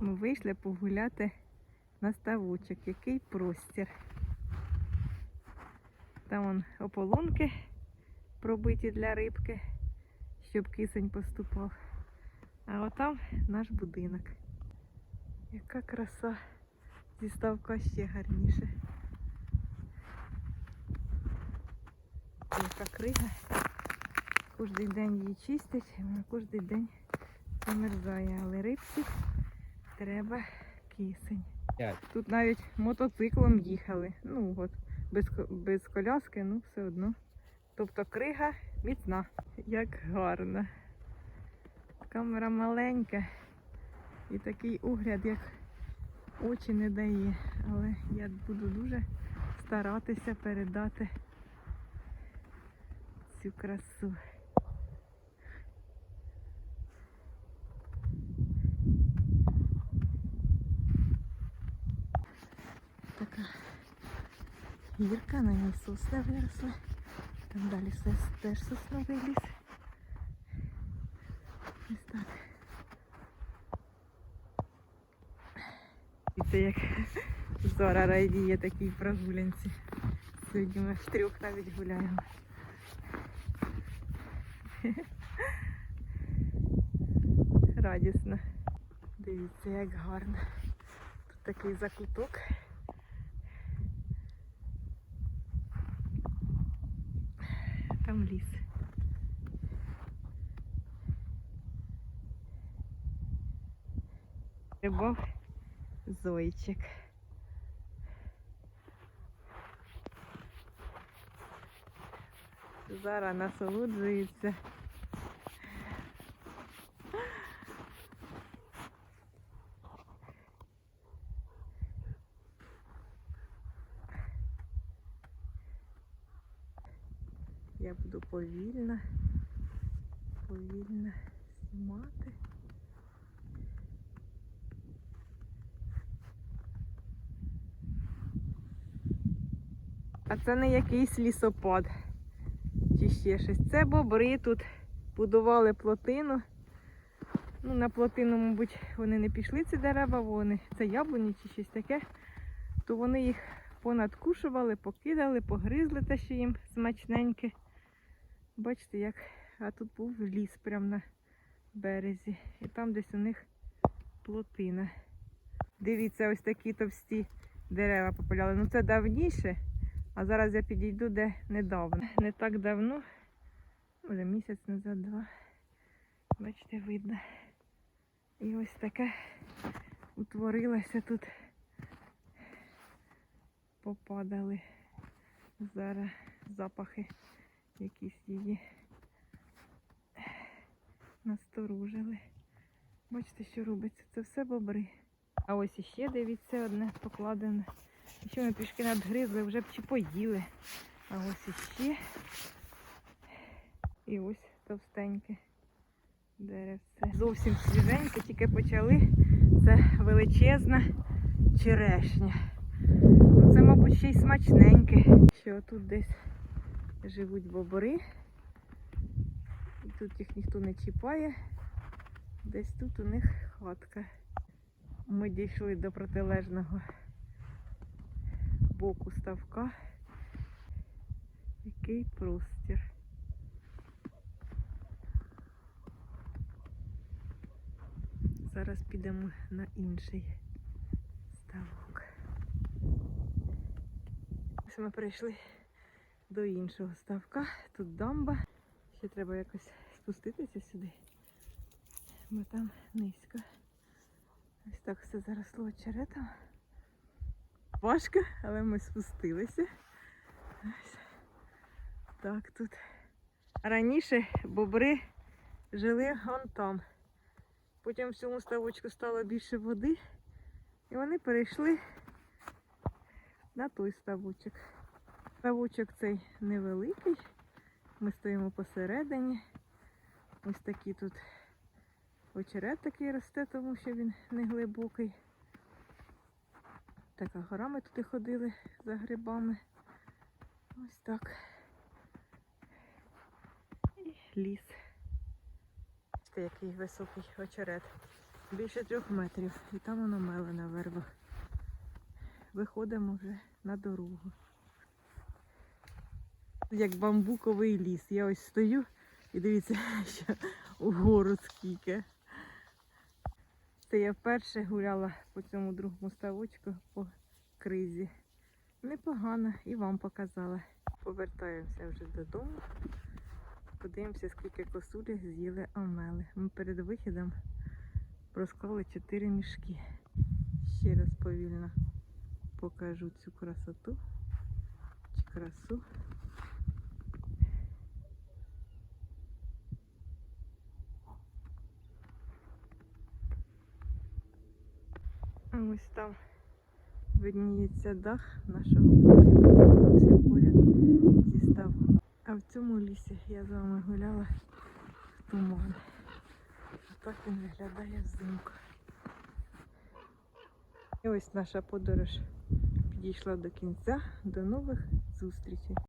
Ми вийшли погуляти на ставочок. Який простір. Там вон ополонки пробиті для рибки, щоб кисень поступав. А отам наш будинок. Яка краса зі ставка ще гарніше. Яка крига. Кожен день її чистять, вона кожен день замерзає, але рибці треба кисень. Тут навіть мотоциклом їхали. Ну от, без, без коляски, ну все одно. Тобто крига міцна. Як гарно. Камера маленька і такий огляд, як очі не дає. Але я буду дуже старатися передати цю красу. Така гірка, на ній сосни виросли. Там далі теж сосновий ліс. Ось так. І це як Зора радіє такій прогулянці. Сьогодні ми втрьох навіть гуляємо. Радісно. Дивіться, як гарно. Тут такий закуток. Ліс. Рибов зойчик. Зараз насолоджується. Я буду повільно, повільно знімати. А це не якийсь лісопад чи ще щось. Це бобри тут будували плотину. Ну, на плотину, мабуть, вони не пішли ці дерева, вони це яблуні чи щось таке. То вони їх понадкушували, покидали, погризли те, що їм смачненьке. Бачите, як а тут був ліс прямо на березі. І там десь у них плотина. Дивіться, ось такі товсті дерева попаляли. Ну це давніше, а зараз я підійду де недавно. Не так давно, може місяць назад, два. Бачите, видно. І ось таке утворилося тут. Попадали зараз запахи якісь її насторожили. Бачите, що робиться? Це все бобри. А ось іще, дивіться, одне покладене. Що ми пішки надгризли, вже б чи поїли. А ось іще. І ось товстеньке деревце. Зовсім свіженьке, тільки почали. Це величезна черешня. Це, мабуть, ще й смачненьке. Що тут десь живуть бобри. І тут їх ніхто не чіпає. Десь тут у них хатка. Ми дійшли до протилежного боку ставка. Який простір. Зараз підемо на інший ставок. Ми прийшли до іншого ставка. Тут дамба. Ще треба якось спуститися сюди. Бо там низько. Ось так все заросло очеретом. Важко, але ми спустилися. Ось так тут. Раніше бобри жили вон там. Потім в цьому ставочку стало більше води. І вони перейшли на той ставочок. Ставочок цей невеликий. Ми стоїмо посередині. Ось такі тут очерет такий росте, тому що він не глибокий. Така гора ми туди ходили за грибами. Ось так. І ліс. Бачите, який високий очерет. Більше трьох метрів. І там воно меле на вербах. Виходимо вже на дорогу. Як бамбуковий ліс. Я ось стою і дивіться, що угору скільки. Це я вперше гуляла по цьому другому ставочку по кризі. Непогано і вам показала. Повертаємося вже додому. Подивимося, скільки косулі з'їли омели. Ми перед вихідом розклали 4 мішки. Ще раз повільно покажу цю красоту чи красу. Ось там видніється дах нашого будинку зовсім поряд зі. А в цьому лісі я з вами гуляла в туман. А так він виглядає взимку. І ось наша подорож підійшла до кінця. До нових зустрічей.